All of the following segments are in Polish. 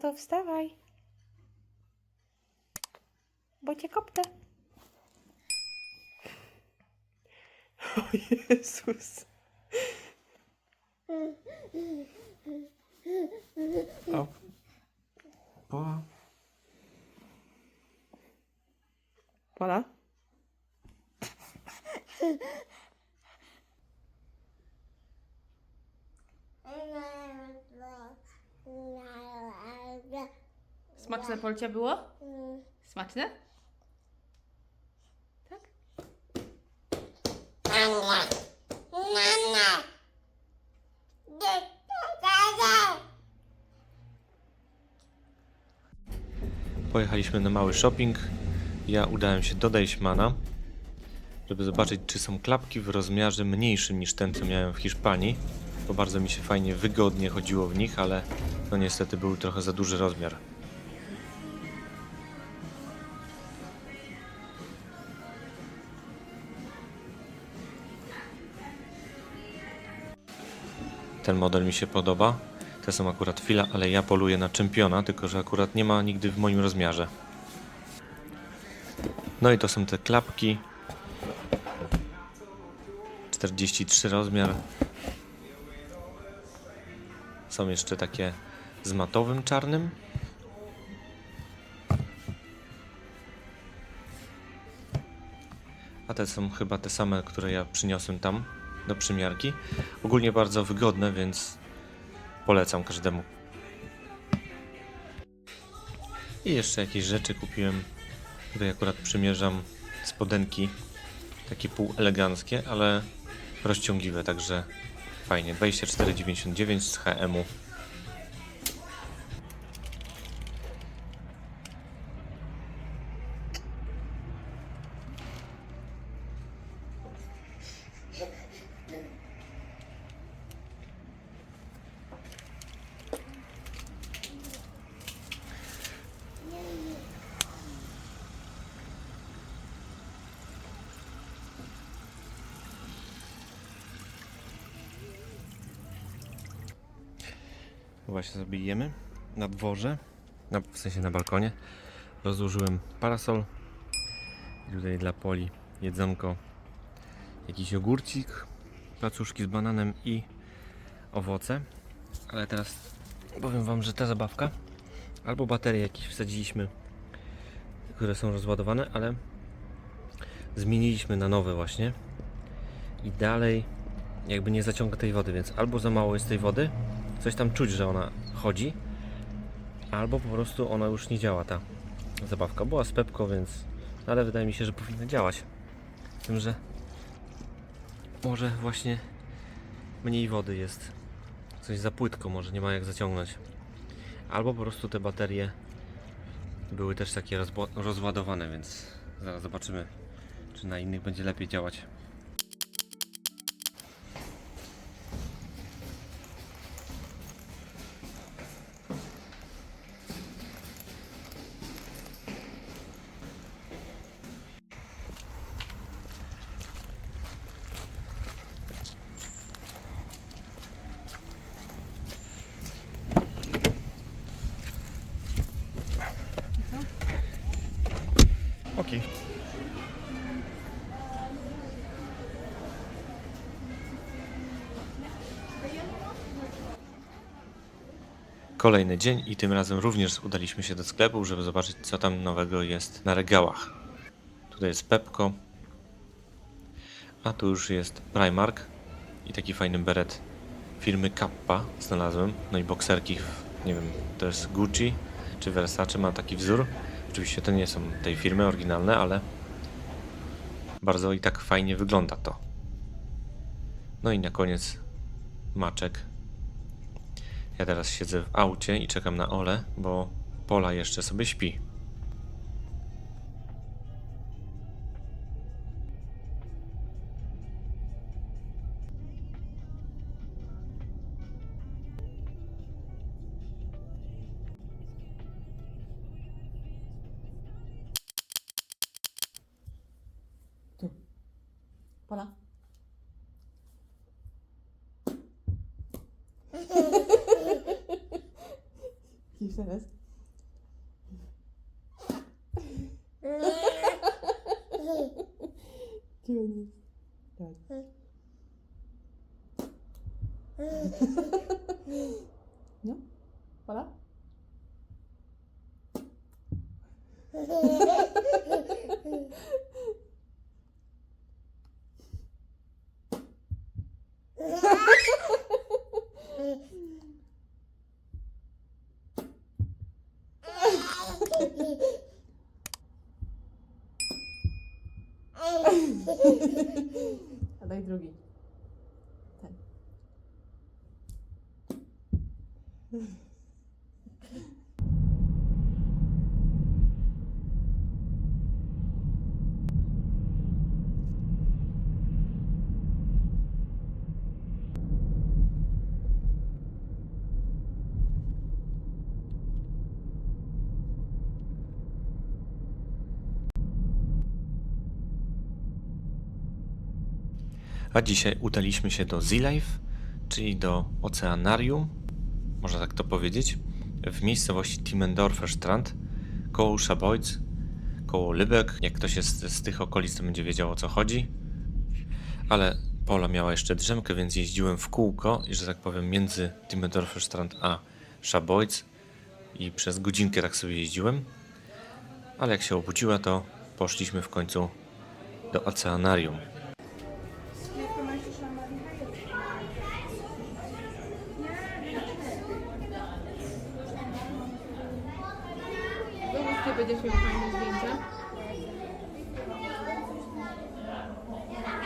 to wstawaj. Bo cię kopnę. O Jezus. O. Pola. Pola? Smaczne polcia było? Smaczne? Tak? Pojechaliśmy na mały shopping. Ja udałem się do Deichmana, żeby zobaczyć, czy są klapki w rozmiarze mniejszym niż ten, co miałem w Hiszpanii, bo bardzo mi się fajnie, wygodnie chodziło w nich, ale no niestety był trochę za duży rozmiar. Ten model mi się podoba. Te są akurat fila, ale ja poluję na czempiona, tylko że akurat nie ma nigdy w moim rozmiarze. No i to są te klapki. 43 rozmiar. Są jeszcze takie z matowym czarnym. A te są chyba te same, które ja przyniosłem tam do przymiarki. Ogólnie bardzo wygodne, więc polecam każdemu. I jeszcze jakieś rzeczy kupiłem. Tutaj akurat przymierzam spodenki, takie półeleganckie, ale rozciągliwe, także fajnie. 24,99 z HM-u. Właśnie sobie jemy na dworze, na, w sensie na balkonie. Rozłożyłem parasol i tutaj dla Poli jedzonko, jakiś jogurcik, placuszki z bananem i owoce. Ale teraz powiem Wam, że ta zabawka albo baterie jakieś wsadziliśmy, które są rozładowane, ale zmieniliśmy na nowe właśnie i dalej jakby nie zaciąga tej wody, więc albo za mało jest tej wody, coś tam czuć, że ona chodzi, albo po prostu ona już nie działa ta zabawka. Była z Pepko, więc no ale wydaje mi się, że powinna działać. Tym, że może właśnie mniej wody jest. Coś za płytko, może nie ma jak zaciągnąć. Albo po prostu te baterie były też takie rozładowane, więc zaraz zobaczymy, czy na innych będzie lepiej działać. Kolejny dzień i tym razem również udaliśmy się do sklepu, żeby zobaczyć co tam nowego jest na regałach. Tutaj jest Pepko, a tu już jest Primark i taki fajny beret firmy Kappa znalazłem. No i bokserki, nie wiem, to jest Gucci czy Versace, ma taki wzór. Oczywiście to nie są tej firmy oryginalne, ale bardzo i tak fajnie wygląda to. No i na koniec maczek. Ja teraz siedzę w aucie i czekam na Ole, bo Pola jeszcze sobie śpi. Pola? Widzisz teraz? Gdzie on jest? Tak. No? A dzisiaj udaliśmy się do Sea Life, czyli do oceanarium, można tak to powiedzieć, w miejscowości Timmendorfer Strand, koło Schabojc, koło Lübeck. Jak ktoś jest z tych okolic, to będzie wiedział o co chodzi. Ale Pola miała jeszcze drzemkę, więc jeździłem w kółko, i że tak powiem, między Timmendorfer Strand a Schabojc i przez godzinkę tak sobie jeździłem. Ale jak się obudziła, to poszliśmy w końcu do oceanarium.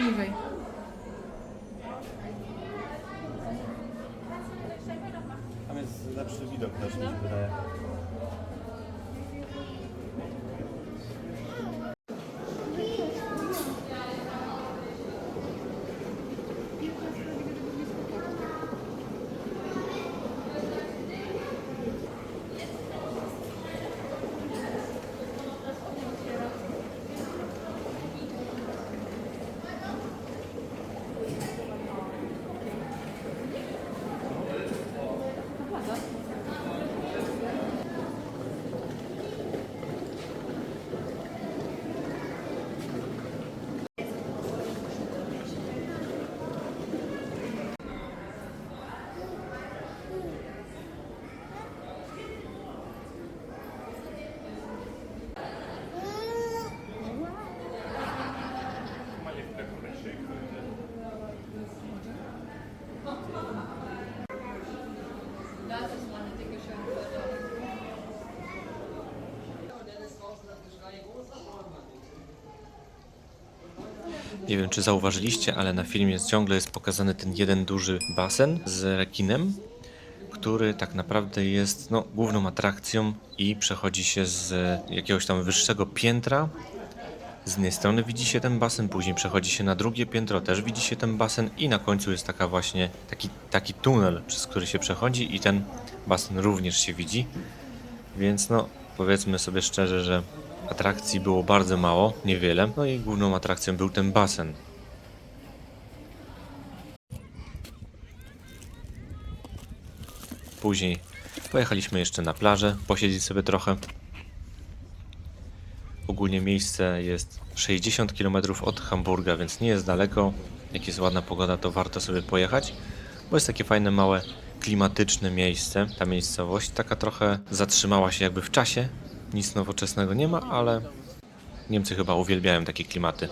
Niżej. Tam jest lepszy widok też, mi się wydaje. Nie wiem, czy zauważyliście, ale na filmie ciągle jest pokazany ten jeden duży basen z rekinem, który tak naprawdę jest no, główną atrakcją i przechodzi się z jakiegoś tam wyższego piętra. Z jednej strony widzi się ten basen, później przechodzi się na drugie piętro, też widzi się ten basen i na końcu jest taka właśnie taki, taki tunel, przez który się przechodzi i ten basen również się widzi. Więc no, powiedzmy sobie szczerze, że atrakcji było bardzo mało, niewiele. No i główną atrakcją był ten basen. Później pojechaliśmy jeszcze na plażę, posiedzieć sobie trochę. Ogólnie miejsce jest 60 km od Hamburga, więc nie jest daleko. Jak jest ładna pogoda, to warto sobie pojechać, bo jest takie fajne, małe, klimatyczne miejsce. Ta miejscowość taka trochę zatrzymała się jakby w czasie. Nic nowoczesnego nie ma, ale Niemcy chyba uwielbiają takie klimaty.